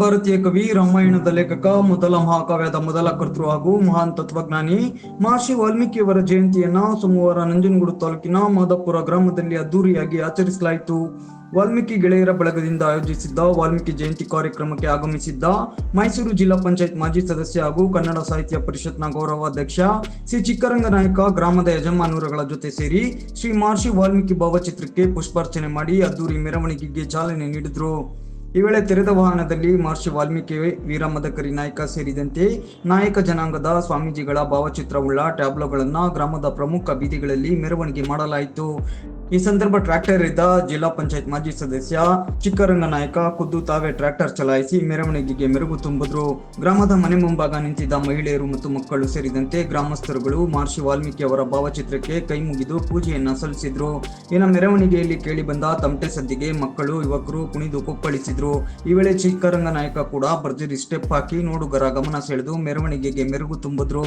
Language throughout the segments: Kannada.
ಭಾರತೀಯ ಕವಿ, ರಾಮಾಯಣದ ಲೇಖಕ, ಮೊದಲ ಮಹಾಕಾವ್ಯದ ಮೊದಲ ಕರ್ತೃ ಹಾಗೂ ಮಹಾನ್ ತತ್ವಜ್ಞಾನಿ ಮಹರ್ಷಿ ವಾಲ್ಮೀಕಿಯವರ ಜಯಂತಿಯನ್ನ ಸೋಮವಾರ ನಂಜನಗೂಡು ತಾಲೂಕಿನ ಮಾದಪುರ ಗ್ರಾಮದಲ್ಲಿ ಅದ್ದೂರಿಯಾಗಿ ಆಚರಿಸಲಾಯಿತು. ವಾಲ್ಮೀಕಿ ಗೆಳೆಯರ ಬಳಗದಿಂದ ಆಯೋಜಿಸಿದ್ದ ವಾಲ್ಮೀಕಿ ಜಯಂತಿ ಕಾರ್ಯಕ್ರಮಕ್ಕೆ ಆಗಮಿಸಿದ್ದ ಮೈಸೂರು ಜಿಲ್ಲಾ ಪಂಚಾಯತ್ ಮಾಜಿ ಸದಸ್ಯ ಹಾಗೂ ಕನ್ನಡ ಸಾಹಿತ್ಯ ಪರಿಷತ್ನ ಗೌರವಾಧ್ಯಕ್ಷ ಶ್ರೀ ಚಿಕ್ಕರಂಗ ನಾಯಕ, ಗ್ರಾಮದ ಯಜಮಾನೂರಗಳ ಜೊತೆ ಸೇರಿ ಶ್ರೀ ಮಹರ್ಷಿ ವಾಲ್ಮೀಕಿ ಭಾವಚಿತ್ರಕ್ಕೆ ಪುಷ್ಪಾರ್ಚನೆ ಮಾಡಿ ಅದ್ದೂರಿ ಮೆರವಣಿಗೆಗೆ ಚಾಲನೆ ನೀಡಿದ್ರು. ಈ ವೇಳೆ ತೆರೆದ ವಾಹನದಲ್ಲಿ ಮಹರ್ಷಿ ವಾಲ್ಮೀಕಿ ವೀರಮದಕರಿ ನಾಯಕ ಸೇರಿದಂತೆ ನಾಯಕ ಜನಾಂಗದ ಸ್ವಾಮೀಜಿಗಳ ಭಾವಚಿತ್ರವುಳ್ಳ ಟ್ಯಾಬ್ಲೋಗಳನ್ನು ಗ್ರಾಮದ ಪ್ರಮುಖ ಬೀದಿಗಳಲ್ಲಿ ಮೆರವಣಿಗೆ ಮಾಡಲಾಯಿತು. ಈ ಸಂದರ್ಭ ಟ್ರ್ಯಾಕ್ಟರ್ ಇದ್ದ ಜಿಲ್ಲಾ ಪಂಚಾಯತ್ ಮಾಜಿ ಸದಸ್ಯ ಚಿಕ್ಕರಂಗ ನಾಯಕ ಖುದ್ದು ತಾವೇ ಟ್ರ್ಯಾಕ್ಟರ್ ಚಲಾಯಿಸಿ ಮೆರವಣಿಗೆಗೆ ಮೆರುಗು ತುಂಬಿದ್ರು. ಗ್ರಾಮದ ಮನೆ ಮುಂಭಾಗ ನಿಂತಿದ್ದ ಮಹಿಳೆಯರು ಮತ್ತು ಮಕ್ಕಳು ಸೇರಿದಂತೆ ಗ್ರಾಮಸ್ಥರುಗಳು ಮಹರ್ಷಿ ವಾಲ್ಮೀಕಿ ಅವರ ಭಾವಚಿತ್ರಕ್ಕೆ ಕೈ ಮುಗಿದು ಪೂಜೆಯನ್ನ ಸಲ್ಲಿಸಿದ್ರು. ಇನ್ನು ಮೆರವಣಿಗೆಯಲ್ಲಿ ಕೇಳಿ ಬಂದ ತಮಟೆ ಸದ್ದಿಗೆ ಮಕ್ಕಳು, ಯುವಕರು ಕುಣಿದು ಕುಪ್ಪಳಿಸಿದ್ರು. ಈ ವೇಳೆ ಚಿಕ್ಕರಂಗ ನಾಯಕ ಕೂಡ ಭರ್ಜರಿ ಸ್ಟೆಪ್ ಹಾಕಿ ನೋಡುಗರ ಗಮನ ಸೆಳೆದು ಮೆರವಣಿಗೆಗೆ ಮೆರುಗು ತುಂಬಿದ್ರು.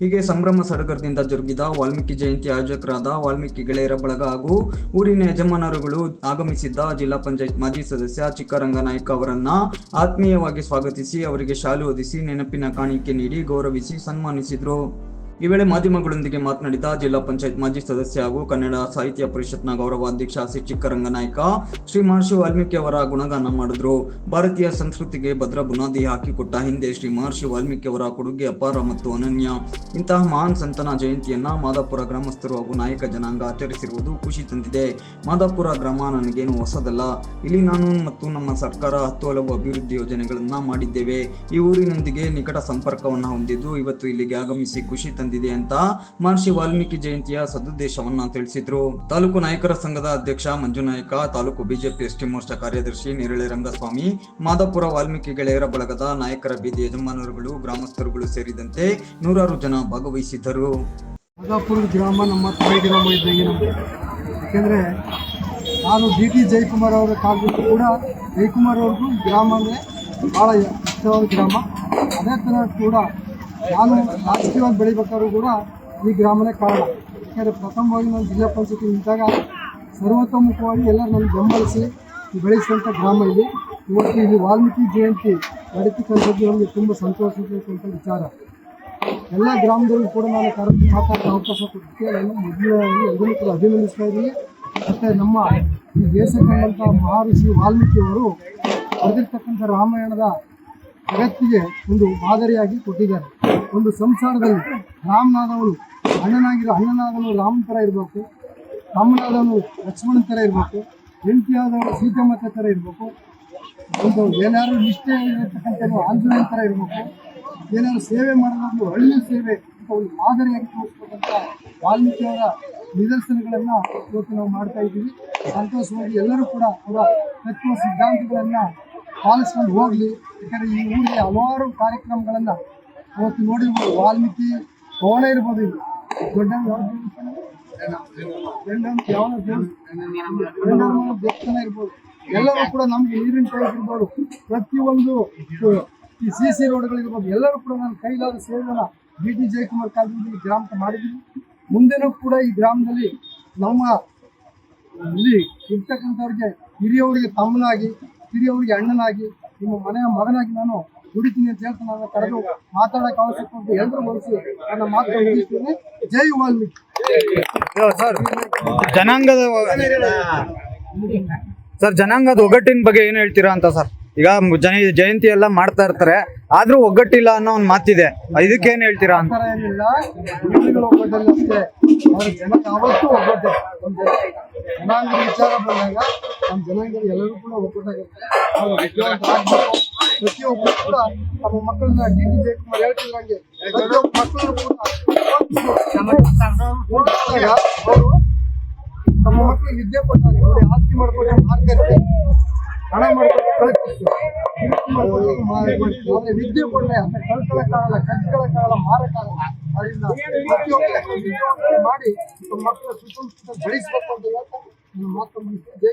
ಹೀಗೆ ಸಂಭ್ರಮ ಸಡಗರದಿಂದ ಜರುಗಿದ ವಾಲ್ಮೀಕಿ ಜಯಂತಿ ಆಯೋಜಕರಾದ ವಾಲ್ಮೀಕಿ ಗೆಳೆಯರ ಬಳಗ ಹಾಗೂ ಊರಿನ ಯಜಮಾನರುಗಳು ಆಗಮಿಸಿದ್ದ ಜಿಲ್ಲಾ ಪಂಚಾಯತ್ ಮಾಜಿ ಸದಸ್ಯ ಚಿಕ್ಕರಂಗನಾಯ್ಕ ಅವರನ್ನ ಆತ್ಮೀಯವಾಗಿ ಸ್ವಾಗತಿಸಿ ಅವರಿಗೆ ಶಾಲು ಹೊದಿಸಿ ನೆನಪಿನ ಕಾಣಿಕೆ ನೀಡಿ ಗೌರವಿಸಿ ಸನ್ಮಾನಿಸಿದ್ರು. ಈ ವೇಳೆ ಮಾಧ್ಯಮಗಳೊಂದಿಗೆ ಮಾತನಾಡಿದ ಜಿಲ್ಲಾ ಪಂಚಾಯತ್ ಮಾಜಿ ಸದಸ್ಯ ಹಾಗೂ ಕನ್ನಡ ಸಾಹಿತ್ಯ ಪರಿಷತ್ನ ಗೌರವಾಧ್ಯಕ್ಷ ಸಿ ಚಿಕ್ಕರಂಗ ನಾಯ್ಕ ಶ್ರೀ ಮಹರ್ಷಿ ವಾಲ್ಮೀಕಿ ಅವರ ಗುಣಗಾನ ಮಾಡಿದ್ರು. ಭಾರತೀಯ ಸಂಸ್ಕೃತಿಗೆ ಭದ್ರ ಬುನಾದಿ ಹಾಕಿಕೊಟ್ಟ ಹಿಂದೆ ಶ್ರೀ ಮಹರ್ಷಿ ವಾಲ್ಮೀಕಿ ಅವರ ಕೊಡುಗೆ ಅಪಾರ ಮತ್ತು ಅನನ್ಯ. ಇಂತಹ ಮಹಾನ್ ಸಂತನ ಜಯಂತಿಯನ್ನ ಮಾದಾಪುರ ಗ್ರಾಮಸ್ಥರು ಹಾಗೂ ನಾಯಕ ಜನಾಂಗ ಆಚರಿಸಿರುವುದು ಖುಷಿ ತಂದಿದೆ. ಮಾದಾಪುರ ಗ್ರಾಮ ನನಗೇನು ಹೊಸದಲ್ಲ. ಇಲ್ಲಿ ನಾನು ಮತ್ತು ನಮ್ಮ ಸರ್ಕಾರ ಹತ್ತು ಹಲವು ಅಭಿವೃದ್ಧಿ ಯೋಜನೆಗಳನ್ನ ಮಾಡಿದ್ದೇವೆ. ಈ ಊರಿನೊಂದಿಗೆ ನಿಕಟ ಸಂಪರ್ಕವನ್ನ ಹೊಂದಿದ್ದು ಇವತ್ತು ಇಲ್ಲಿಗೆ ಆಗಮಿಸಿ ಖುಷಿ ತಂದಿದೆ. ಅಂತ ಮಹರ್ಷಿ ವಾಲ್ಮೀಕಿ ಜಯಂತಿಯ ಸದುದ್ದೇಶವನ್ನ ತಿಳಿಸಿದ್ರು. ತಾಲೂಕು ನಾಯಕರ ಸಂಘದ ಅಧ್ಯಕ್ಷ ಮಂಜು ನಾಯಕ, ತಾಲೂಕು ಬಿಜೆಪಿ ಎಸ್ಟಿ ಮೋರ್ಚಾ ಕಾರ್ಯದರ್ಶಿ ನೇರಳೆ ರಂಗಸ್ವಾಮಿ, ಮಾದಾಪುರ ವಾಲ್ಮೀಕಿ ಗೆಳೆಯರ ಬಳಗದ ನಾಯಕರ ಬೀದಿ ಯಜಮಾನರುಗಳು, ಗ್ರಾಮಸ್ಥರುಗಳು ಸೇರಿದಂತೆ ನೂರಾರು ಜನ ಭಾಗವಹಿಸಿದ್ದರು. ಮಾದಾಪುರ ಗ್ರಾಮ ನಮ್ಮ ತಾಯಿ ಗ್ರಾಮ ಇದ್ದಂಗೆ ನಾನು ಡಿ ಟಿ ಜಯಕುಮಾರ್ ಅವರ ಕಾಲದಲ್ಲಿ ಕೂಡ ಜಯಕುಮಾರ್ ಅವ್ರಿಗೂ ಗ್ರಾಮ ಅಂದರೆ ಭಾಳ ಇಷ್ಟವಾದ ಗ್ರಾಮ. ಅದೇ ಥರ ಕೂಡ ನಾನು ರಾಜಕೀಯವಾಗಿ ಬೆಳಿಬೇಕಾದ್ರೂ ಕೂಡ ಈ ಗ್ರಾಮನೇ ಕಾರಣ. ಯಾಕಂದರೆ ಪ್ರಥಮವಾಗಿ ನಾನು ಜಿಲ್ಲಾ ಪಂಚಾಯತಿ ನಿಂತಾಗ ಸರ್ವತೋಮುಖವಾಗಿ ಎಲ್ಲರೂ ನನಗೆ ಬೆಂಬಲಿಸಿ ಬೆಳೆಸಿದಂಥ ಗ್ರಾಮ ಇಲ್ಲಿ ಇವತ್ತು ಇಲ್ಲಿ ವಾಲ್ಮೀಕಿ ಜಯಂತಿ ನಡೀತಕ್ಕಂಥದ್ದು ನಮಗೆ ತುಂಬ ಸಂತೋಷ ವಿಚಾರ. ಎಲ್ಲ ಗ್ರಾಮದಲ್ಲೂ ಕೂಡ ನಾನು ಕರೆದು ಮಾತಾಡೋ ಅವಕಾಶ ಕೊಟ್ಟಿದ್ದೆ ನಾನು ಮೊದಲನೇದಾಗಿ ಎಲ್ಲರೂ ಕೂಡ ಅಭಿನಂದಿಸ್ತಾ ಇದ್ದೀನಿ. ಮತ್ತು ನಮ್ಮ ಈ ದೇಶಕ್ಕಂಥ ಮಹರ್ಷಿ ವಾಲ್ಮೀಕಿಯವರು ಬರೆದಿರ್ತಕ್ಕಂಥ ರಾಮಾಯಣದ ಜಗತ್ತಿಗೆ ಒಂದು ಮಾದರಿಯಾಗಿ ಕೊಟ್ಟಿದ್ದಾರೆ. ಒಂದು ಸಂಸಾರದಲ್ಲಿ ರಾಮನಾದವನು ಅಣ್ಣನಾಗಿರೋ ಅಣ್ಣನಾದವನು ರಾಮನ ಥರ ಇರಬೇಕು. ರಾಮನಾದವನು ಲಕ್ಷ್ಮಣನ ಥರ ಇರಬೇಕು. ಹೆಂಡತಿಯಾದವನು ಸೀತಮ್ಮತ್ತ ಥರ ಇರಬೇಕು. ಒಂದು ಏನಾದ್ರು ನಿಷ್ಠೆ ಇರತಕ್ಕಂಥ ಆಂಜನೇಯನ ಥರ ಇರಬೇಕು. ಏನಾದ್ರು ಸೇವೆ ಮಾಡೋದು ಹಳ್ಳಿ ಸೇವೆ ಅಂತ ಒಂದು ಮಾದರಿಯಾಗಿ ತೋರಿಸ್ಬೇಕಂತ ವಾಲ್ಮೀಕಿ ಅವರ ನಿದರ್ಶನಗಳನ್ನು ಇವತ್ತು ನಾವು ಮಾಡ್ತಾ ಇದ್ದೀವಿ. ಸಂತೋಷವಾಗಿ ಎಲ್ಲರೂ ಕೂಡ ಅವರ ತತ್ವ ಸಿದ್ಧಾಂತಗಳನ್ನು ಪಾಲಿಸ್ಕೊಂಡು ಹೋಗಲಿ. ಯಾಕಂದರೆ ಈ ಊರಿಗೆ ಹಲವಾರು ಕಾರ್ಯಕ್ರಮಗಳನ್ನು ಅವತ್ತು ನೋಡಿರ್ಬೋದು, ವಾಲ್ಮೀಕಿ ಭವನ ಇರ್ಬೋದು ಇಲ್ಲಿ. ದೊಡ್ಡ ದೇವಸ್ಥಾನ? ಇರ್ಬೋದು. ಎಲ್ಲರೂ ಕೂಡ ನಮ್ಗೆ ನೀರಿನ ಟ್ಯಾಂಕ್ ಇರ್ಬೋದು. ಪ್ರತಿಯೊಂದು, ಈ ಸಿ ಸಿ ರೋಡ್ಗಳಿರ್ಬೋದು ಎಲ್ಲರೂ ಕೂಡ ನಾನು ಕೈಲಾದ ಸೇವೆನ ಬಿ ಟಿ ಜಯಕುಮಾರ್ ಕಾಲದಲ್ಲಿ ಗ್ರಾಮಕ್ಕೆ ಮಾಡಿದ್ದೀನಿ. ಮುಂದೆನೂ ಕೂಡ ಈ ಗ್ರಾಮದಲ್ಲಿ ನಮ್ಮ ಇಲ್ಲಿ ಇರ್ತಕ್ಕಂಥವ್ರಿಗೆ, ಹಿರಿಯವರಿಗೆ ತಮ್ಮನಾಗಿ, ಹಿರಿಯವರಿಗೆ ಅಣ್ಣನಾಗಿ, ನಿಮ್ಮ ಮನೆಯ ಮಗನಾಗಿ ನಾನು ದುಡಿತೀನಿ ಅಂತ ಹೇಳ್ತಾ ನಾನು ಕರೆದು ಮಾತಾಡಕ್ಕೆ ಅವಶ್ಯಕ ಉಂಟು. ಎಲ್ಲರೂ ಮನಸ್ಸು ನನ್ನ ಮಾತು ಮುಗಿಸ್ತೇನೆ. ಜೈ ವಾಲ್ಮೀಕಿ. ಸರ್. ಜನಾಂಗದ ಸರ್ ಜನಾಂಗದ ಒಗ್ಗಟ್ಟಿನ ಬಗ್ಗೆ ಏನು ಹೇಳ್ತೀರಾ ಅಂತ ಸರ್? ಈಗ ಜನ ಜಯಂತಿ ಎಲ್ಲ ಮಾಡ್ತಾ ಇರ್ತಾರೆ. ಆದ್ರೂ ಒಗ್ಗಟ್ಟಿಲ್ಲ ಅನ್ನೋ ಒಂದು ಮಾತಿದೆ. ಇದಕ್ಕೆ ಏನ್ ಹೇಳ್ತೀರಾ ಅಂತ? ಏನಿಲ್ಲ. ಅವ್ರ ಒಗ್ಗಟ್ಟೆ. ಒಂದು ಜನಾಂಗದ ವಿಚಾರ ಬಂದಾಗ ನಮ್ಮ ಜನಾಂಗದ ಎಲ್ಲರೂ ಕೂಡ ವಿದ್ಯಾವಂತರಾಗ್ಬೇಕು. ಪ್ರತಿಯೊಬ್ಬರು ಕೂಡ ತಮ್ಮ ಮಕ್ಕಳನ್ನ ಡಿ ಡಿ ಜಯಕುಮಾರ್ ಹೇಳ್ತಿದ್ರಂಗೆ ಪ್ರತಿಯೊಬ್ಬ ಮಕ್ಕಳು ಕೂಡ ಅವರು ತಮ್ಮ ಮಕ್ಕಳಿಗೆ ವಿದ್ಯೆ ಕೊಟ್ಟಾಗ ನೋಡಿ, ಆಸ್ತಿ ಮಾಡ್ಕೊಂಡು ಮಾರ್ಗಕ್ಕೆ ಹಣ ಮಾಡ್ಕೊಂಡು ಕಳಿಸ್ತು ವಿದ್ಯೆ ಕೊಡ್ಲೆ ಅಂದ್ರೆ ಕಳ್ಕೊಳಕ್ಕಾಗಲ್ಲ, ಕಚ್ಕೊಳಕ್ಕಾಗಲ್ಲ, ಮಾರಕ್ಕಾಗಲ್ಲ. ಅದರಿಂದ ಪ್ರತಿಯೊಬ್ಬರು ಮಾಡಿ ತಮ್ಮ ಮಕ್ಕಳ ಸುಸಂಸ್ಕೃತ ಬೆಳೆಸ್ಬೇಕು ಅಂತ ಹೇಳ್ತಾ ಮಾತು ಮುಗಿಸಿ ಜೈ